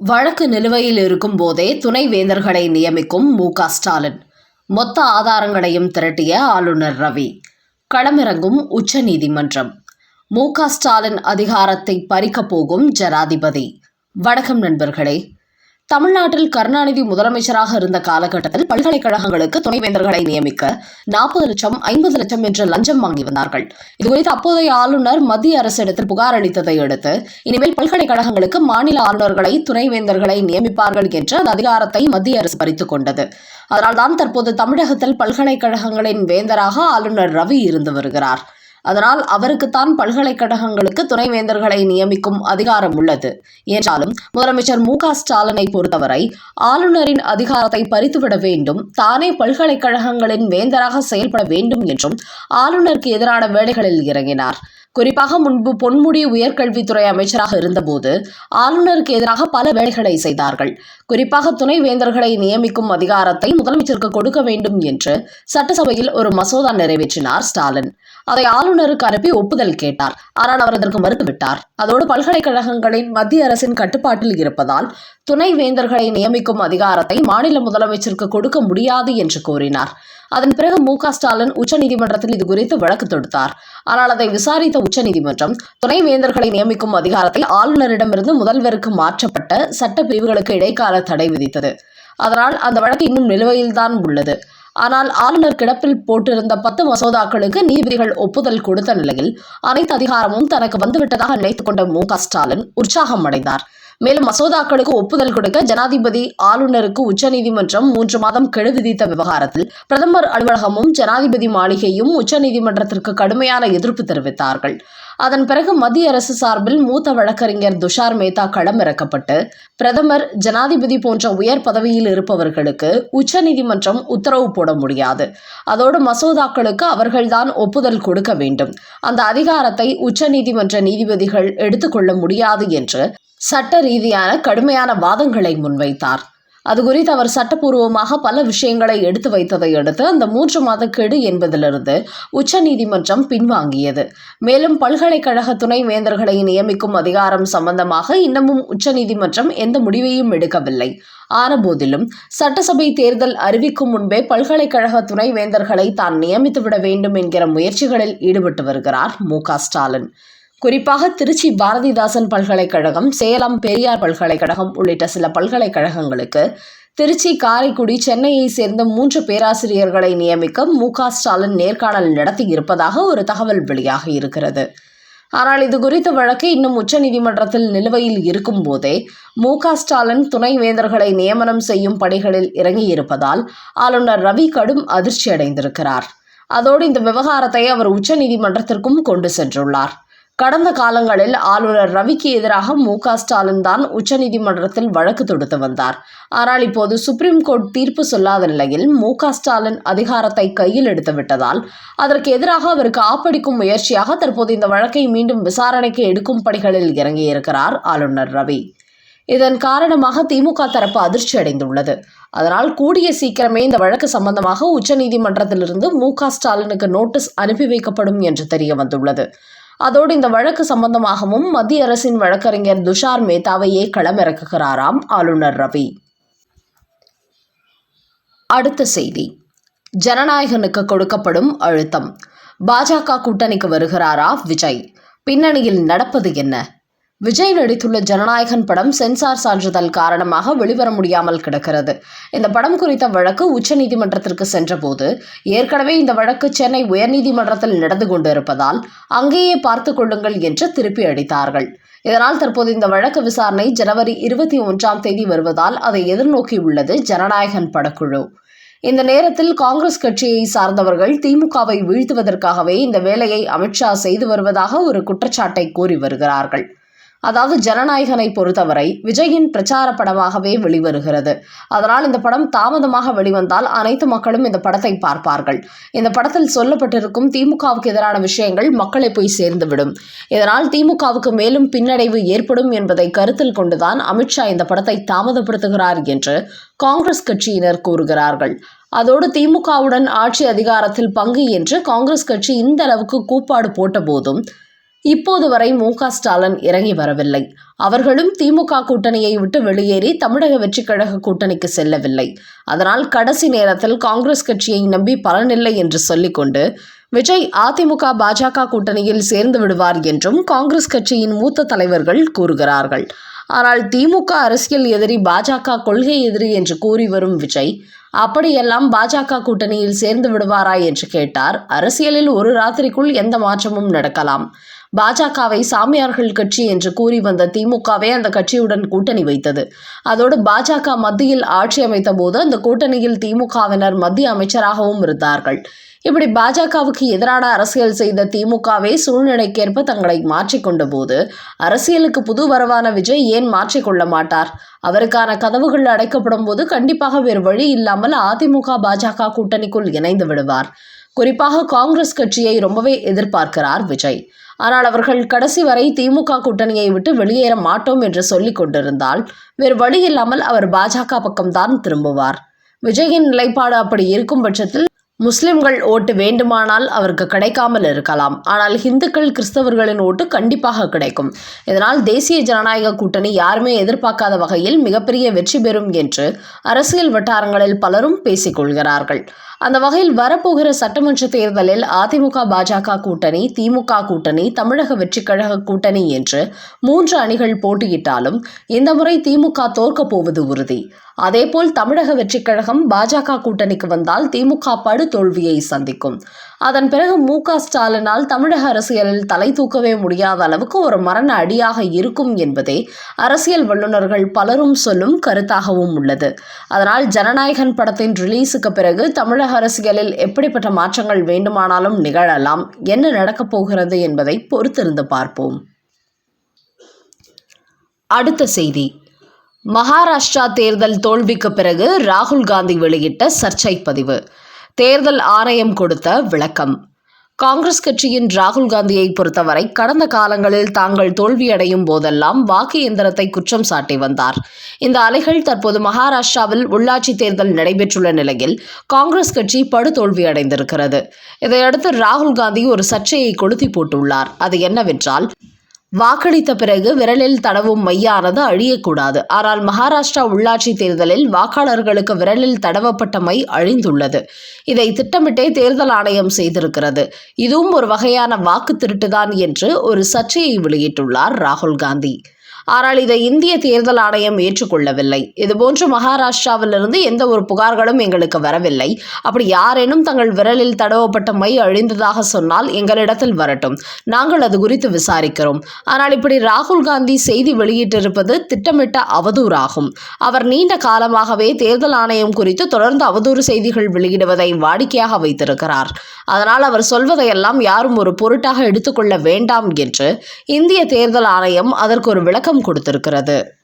வழக்கு நிலுவையில் இருக்கும் போதே துணை வேந்தர்களை நியமிக்கும் மு க ஸ்டாலின். மொத்த ஆதாரங்களையும் திரட்டிய ஆளுநர் ரவி. களமிறங்கும் உச்சநீதிமன்றம். மு க ஸ்டாலின் அதிகாரத்தை பறிக்கப் போகும் ஜனாதிபதி. வணக்கம் நண்பர்களே. தமிழ்நாட்டில் கருணாநிதி முதலமைச்சராக இருந்த காலகட்டத்தில் பல்கலைக்கழகங்களுக்கு துணைவேந்தர்களை நியமிக்க நாற்பது லட்சம் ஐம்பது லட்சம் என்று லஞ்சம் வாங்கி வந்தார்கள். இதுகுறித்து அப்போதைய ஆளுநர் மத்திய அரசிடத்தில் புகார் அளித்ததை அடுத்து இனிமேல் பல்கலைக்கழகங்களுக்கு மாநில ஆளுநர்களை துணைவேந்தர்களை நியமிப்பார்கள் என்ற அந்த அதிகாரத்தை மத்திய அரசு பறித்துக் கொண்டது. அதனால்தான் தற்போது தமிழகத்தில் பல்கலைக்கழகங்களின் வேந்தராக ஆளுநர் ரவி இருந்து வருகிறார். அதனால் அவருக்குத்தான் பல்கலைக்கழகங்களுக்கு துணைவேந்தர்களை நியமிக்கும் அதிகாரம் உள்ளது. என்றாலும் முதலமைச்சர் மு க ஸ்டாலினை பொறுத்தவரை ஆளுநரின் அதிகாரத்தை பறித்துவிட வேண்டும் தானே பல்கலைக்கழகங்களின் வேந்தராக செயல்பட வேண்டும் என்றும் ஆளுநருக்கு எதிரான வேலைகளில் இறங்கினார். குறிப்பாக முன்பு பொன்முடி உயர்கல்வித்துறை அமைச்சராக இருந்தபோது ஆளுநருக்கு எதிராக பல வேலைகளை செய்தார்கள். குறிப்பாக துணைவேந்தர்களை நியமிக்கும் அதிகாரத்தை முதலமைச்சருக்கு கொடுக்க வேண்டும் என்று சட்டசபையில் ஒரு மசோதா நிறைவேற்றினார் ஸ்டாலின். அதை ஆளுநருக்கு அனுப்பி ஒப்புதல் கேட்டார். ஆனால் அவர் அதற்கு மறுத்துவிட்டார். அதோடு பல்கலைக்கழகங்களின் மத்திய அரசின் கட்டுப்பாட்டில் இருப்பதால் துணைவேந்தர்களை நியமிக்கும் அதிகாரத்தை மாநில முதலமைச்சருக்கு கொடுக்க முடியாது என்று கூறினார். அதன் பிறகு மு க ஸ்டாலின் உச்சநீதிமன்றத்தில் இது குறித்து வழக்கு தொடுத்தார். ஆனால் அதை விசாரித்த உச்சநீதிமன்றம் துணை வேந்தர்களை நியமிக்கும் அதிகாரத்தை ஆளுநரிடமிருந்து முதல்வருக்கு மாற்றப்பட்ட சட்ட பிரிவுகளுக்கு இடைக்கால தடை விதித்தது. அதனால் அந்த வழக்கு இன்னும் நிலுவையில்தான் உள்ளது. ஆனால் ஆளுநர் கிடப்பில் போட்டிருந்த பத்து மசோதாக்களுக்கு நீதிபதிகள் ஒப்புதல் கொடுத்த நிலையில் அனைத்து அதிகாரமும் தனக்கு வந்துவிட்டதாக நினைத்துக் கொண்ட மு க ஸ்டாலின் உற்சாகம் அடைந்தார் மேலும் மசோதாக்களுக்கு ஒப்புதல் கொடுக்க ஜனாதிபதி ஆளுநருக்கு உச்சநீதிமன்றம் மூன்று மாதம் கெடு விதித்த விவகாரத்தில் பிரதமர் அலுவலகமும் ஜனாதிபதி மாளிகையும் உச்சநீதிமன்றத்திற்கு கடுமையான எதிர்ப்பு தெரிவித்தார்கள். அதன் பிறகு மத்திய அரசு சார்பில் மூத்த வழக்கறிஞர் துஷார் மேத்தா களமிறக்கப்பட்டு பிரதமர் ஜனாதிபதி போன்ற உயர் பதவியில் இருப்பவர்களுக்கு உச்சநீதிமன்றம் உத்தரவு போட முடியாது. அதோடு மசோதாக்களுக்கு அவர்கள்தான் ஒப்புதல் கொடுக்க வேண்டும். அந்த அதிகாரத்தை உச்சநீதிமன்ற நீதிபதிகள் எடுத்துக்கொள்ள முடியாது என்று சட்ட ரீதியான கடுமையான வாதங்களை முன்வைத்தார். அது குறித்து அவர் சட்டப்பூர்வமாக பல விஷயங்களை எடுத்து வைத்ததை அடுத்து அந்த மூன்று மாத கெடு என்பதிலிருந்து உச்சநீதிமன்றம் பின்வாங்கியது. மேலும் பல்கலைக்கழக துணை வேந்தர்களை நியமிக்கும் அதிகாரம் சம்பந்தமாக இன்னமும் உச்சநீதிமன்றம் எந்த முடிவையும் எடுக்கவில்லை. ஆனபோதிலும் சட்டசபை தேர்தல் அறிவிக்கும் முன்பே பல்கலைக்கழக துணை வேந்தர்களை தான் நியமித்துவிட வேண்டும் என்கிற முயற்சிகளில் ஈடுபட்டு வருகிறார் மு ஸ்டாலின். குறிப்பாக திருச்சி பாரதிதாசன் பல்கலைக்கழகம் சேலம் பெரியார் பல்கலைக்கழகம் உள்ளிட்ட சில பல்கலைக்கழகங்களுக்கு திருச்சி காரைக்குடி சென்னையை சேர்ந்த மூன்று பேராசிரியர்களை நியமிக்க மு. ஸ்டாலின் நேர்காணல் நடத்தி இருப்பதாக ஒரு தகவல் வெளியாக இருக்கிறது. ஆனால் இது குறித்த வழக்கு இன்னும் உச்சநீதிமன்றத்தில் நிலுவையில் இருக்கும் போதே மு. ஸ்டாலின் துணை வேந்தர்களை நியமனம் செய்யும் பணிகளில் இறங்கியிருப்பதால் ஆளுநர் ரவி கடும் அதிர்ச்சி அடைந்திருக்கிறார் அதோடு இந்த விவகாரத்தை அவர் உச்சநீதிமன்றத்திற்கும் கொண்டு சென்றுள்ளார். கடந்த காலங்களில் ஆளுநர் ரவிக்கு எதிராக மு க ஸ்டாலின் தான் உச்சநீதிமன்றத்தில் வழக்கு தொடுத்து வந்தார். ஆனால் இப்போது சுப்ரீம் கோர்ட் தீர்ப்பு சொல்லாத நிலையில் மு க ஸ்டாலின் அதிகாரத்தை கையில் எடுத்து விட்டதால் அதற்கு எதிராக அவருக்கு ஆப்படிக்கும் முயற்சியாக தற்போது இந்த வழக்கை மீண்டும் விசாரணைக்கு எடுக்கும் பணிகளில் இறங்கியிருக்கிறார் ஆளுநர் ரவி. இதன் காரணமாக திமுக தரப்பு அதிர்ச்சி அடைந்துள்ளது. அதனால் கூடிய சீக்கிரமே இந்த வழக்கு சம்பந்தமாக உச்சநீதிமன்றத்திலிருந்து மு க ஸ்டாலினுக்கு நோட்டீஸ் அனுப்பி வைக்கப்படும் என்று தெரிய வந்துள்ளது. அதோடு இந்த வழக்கு சம்பந்தமாகவும் மத்திய அரசின் வழக்கறிஞர் துஷார் மேத்தாவையே களமிறக்குகிறாராம் ஆளுநர் ரவி. அடுத்த செய்தி. ஜனநாயகனுக்கு கொடுக்கப்படும் அழுத்தம். பாஜக கூட்டணிக்கு வருகிறாரா விஜய்? பின்னணியில் நடப்பது என்ன? விஜய் நடித்துள்ள ஜனநாயகன் படம் சென்சார் சான்றிதழ் காரணமாக வெளிவர முடியாமல் கிடக்கிறது. இந்த படம் குறித்த வழக்கு உச்சநீதிமன்றத்திற்கு சென்றபோது ஏற்கனவே இந்த வழக்கு சென்னை உயர்நீதிமன்றத்தில் நடந்து கொண்டிருப்பதால் அங்கேயே பார்த்து கொள்ளுங்கள் என்று திருப்பி அடித்தார்கள். இதனால் தற்போது இந்த வழக்கு விசாரணை ஜனவரி இருபத்தி ஒன்றாம் தேதி வருவதால் அதை எதிர்நோக்கியுள்ளது ஜனநாயகன் படக்குழு. இந்த நேரத்தில் காங்கிரஸ் கட்சியை சார்ந்தவர்கள் திமுகவை வீழ்த்துவதற்காகவே இந்த வேலையை அமித்ஷா செய்து வருவதாக ஒரு குற்றச்சாட்டை கூறி வருகிறார்கள். அதாவது ஜனநாயகனை பொறுத்தவரை விஜயின் பிரச்சார படமாகவே வெளிவருகிறது. அதனால் இந்த படம் தாமதமாக வெளிவந்தால் அனைத்து மக்களும் இந்த படத்தை பார்ப்பார்கள். இந்த படத்தில் சொல்லப்பட்டிருக்கும் திமுகவுக்கு எதிரான விஷயங்கள் மக்களை போய் சேர்ந்துவிடும். இதனால் திமுகவுக்கு மேலும் பின்னடைவு ஏற்படும் என்பதை கருத்தில் கொண்டுதான் அமித்ஷா இந்த படத்தை தாமதப்படுத்துகிறார் என்று காங்கிரஸ் கட்சியினர் கூறுகிறார்கள். அதோடு திமுகவுடன் ஆட்சி அதிகாரத்தில் பங்கு என்று காங்கிரஸ் கட்சி இந்த அளவுக்கு கூப்பாடு போட்ட போதும் இப்போது வரை மு க ஸ்டாலின் இறங்கி வரவில்லை. அவர்களும் திமுக கூட்டணியை விட்டு வெளியேறி தமிழக வெற்றிக் கழக கூட்டணிக்கு செல்லவில்லை. அதனால் கடைசி நேரத்தில் காங்கிரஸ் கட்சியை நம்பி பலனில்லை என்று சொல்லிக்கொண்டு விஜய் அதிமுக பாஜக கூட்டணியில் சேர்ந்து விடுவார் என்றும் காங்கிரஸ் கட்சியின் மூத்த தலைவர்கள் கூறுகிறார்கள். ஆனால் திமுக அரசியல் எதிரி பாஜக கொள்கை எதிரி என்று கூறி வரும் விஜய் அப்படியெல்லாம் பாஜக கூட்டணியில் சேர்ந்து விடுவாரா என்று கேட்டார். அரசியலில் ஒரு ராத்திரிக்குள் எந்த மாற்றமும் நடக்கலாம். பாஜகவை சாமியார்கள் கட்சி என்று கூறி வந்த திமுகவே அந்த கட்சியுடன் கூட்டணி வைத்தது. அதோடு பாஜக மத்தியில் ஆட்சி அமைத்த போது அந்த கூட்டணியில் திமுகவினர் மத்திய அமைச்சராகவும் இருந்தார்கள். இப்படி பாஜகவுக்கு எதிரான அரசியல் செய்த திமுகவே சூழ்நிலைக்கேற்ப தங்களை மாற்றிக்கொண்ட போது அரசியலுக்கு புது வரவான விஜய் ஏன் மாற்றிக்கொள்ள மாட்டார்? அவருக்கான கதவுகள் அடைக்கப்படும் போது கண்டிப்பாக வேறு வழி இல்லாமல் அதிமுக பாஜக கூட்டணிக்குள் இணைந்து விடுவார். குறிப்பாக காங்கிரஸ் கட்சியை ரொம்பவே எதிர்பார்க்கிறார் விஜய். ஆனால் அவர்கள் கடைசி வரை திமுக கூட்டணியை விட்டு வெளியேற மாட்டோம் என்று சொல்லிக் கொண்டிருந்தால் வேறு வழி இல்லாமல் அவர் பாஜக பக்கம்தான் திரும்புவார். விஜயின் நிலைப்பாடு அப்படி இருக்கும் பட்சத்தில் முஸ்லிம்கள் ஓட்டு வேண்டுமானால் அவருக்கு கிடைக்காமல் இருக்கலாம். ஆனால் இந்துக்கள் கிறிஸ்தவர்களின் ஓட்டு கண்டிப்பாக கிடைக்கும். இதனால் தேசிய ஜனநாயக கூட்டணி யாருமே எதிர்பார்க்காத வகையில் மிகப்பெரிய வெற்றி பெறும் என்று அரசியல் வட்டாரங்களில் பலரும் பேசிக்கொள்கிறார்கள் அந்த வகையில் வரப்போகிற சட்டமன்ற தேர்தலில் அதிமுக பாஜக கூட்டணி திமுக கூட்டணி தமிழக வெற்றிக் கழக கூட்டணி என்று மூன்று அணிகள் போட்டியிட்டாலும் இந்த முறை திமுக தோற்கப் போவது உறுதி. அதேபோல் தமிழக வெற்றிக் கழகம் பாஜக கூட்டணிக்கு வந்தால் திமுக படு தோல்வியை சந்திக்கும். அதன் பிறகு மு க ஸ்டாலினால் தமிழக அரசியலில் தலை தூக்கவே முடியாத அளவுக்கு ஒரு மரண அடியாக இருக்கும் என்பதே அரசியல் வல்லுநர்கள் பலரும் சொல்லும் கருத்தாகவும் உள்ளது. அதனால் ஜனநாயகன் படத்தின் ரிலீஸுக்கு பிறகு தமிழக அரசியலில் எப்படிப்பட்ட மாற்றங்கள் வேண்டுமானாலும் நிகழலாம் என்ன நடக்கப் போகிறது என்பதை பொறுத்திருந்து பார்ப்போம். அடுத்த செய்தி. மகாராஷ்டிரா தேர்தல் தோல்விக்கு பிறகு ராகுல் காந்தி வெளியிட்ட சர்ச்சை பதிவு. தேர்தல் ஆணையம் கொடுத்த விளக்கம். காங்கிரஸ் கட்சியின் ராகுல் காந்தியை பொறுத்தவரை கடந்த காலங்களில் தாங்கள் தோல்வியடையும் போதெல்லாம் வாக்கு எந்திரத்தை குற்றம் சாட்டி வந்தார். இந்த அலைகள் தற்போது மகாராஷ்டிராவில் உள்ளாட்சி தேர்தல் நடைபெற்றுள்ள நிலையில் காங்கிரஸ் கட்சி படுதோல்வியடைந்திருக்கிறது. இதையடுத்து ராகுல் காந்தி ஒரு சர்ச்சையை கொளுத்தி போட்டுள்ளார். அது என்னவென்றால் வாக்களித்த பிறகு விரலில் தடவும் மையானது அழியக்கூடாது. ஆனால் மகாராஷ்டிரா உள்ளாட்சி தேர்தலில் வாக்காளர்களுக்கு விரலில் தடவப்பட்ட மை அழிந்துள்ளது. இதை திட்டமிட்டே தேர்தல் ஆணையம் செய்திருக்கிறது. இதுவும் ஒரு வகையான வாக்கு திருட்டுதான் என்று ஒரு சர்ச்சையை வெளியிட்டுள்ளார் ராகுல் காந்தி. ஆனால் இதை இந்திய தேர்தல் ஆணையம் ஏற்றுக்கொள்ளவில்லை. இதுபோன்று மகாராஷ்டிராவிலிருந்து எந்த ஒரு புகார்களும் எங்களுக்கு வரவில்லை. அப்படி யாரேனும் தங்கள் விரலில் தடவப்பட்ட மை அழிந்ததாக சொன்னால் எங்களிடத்தில் வரட்டும். நாங்கள் அது குறித்து விசாரிக்கிறோம். ஆனால் இப்படி ராகுல் காந்தி செய்தி வெளியிட்டிருப்பது திட்டமிட்ட அவதூறாகும். அவர் நீண்ட காலமாகவே தேர்தல் ஆணையம் குறித்து தொடர்ந்து அவதூறு செய்திகள் வெளியிடுவதை வாடிக்கையாக வைத்திருக்கிறார். அதனால் அவர் சொல்வதையெல்லாம் யாரும் ஒரு பொருட்டாக எடுத்துக்கொள்ள வேண்டாம் என்று இந்திய தேர்தல் ஆணையம் அதற்கு ஒரு விளக்கம் கொடுத்திருக்கிறது.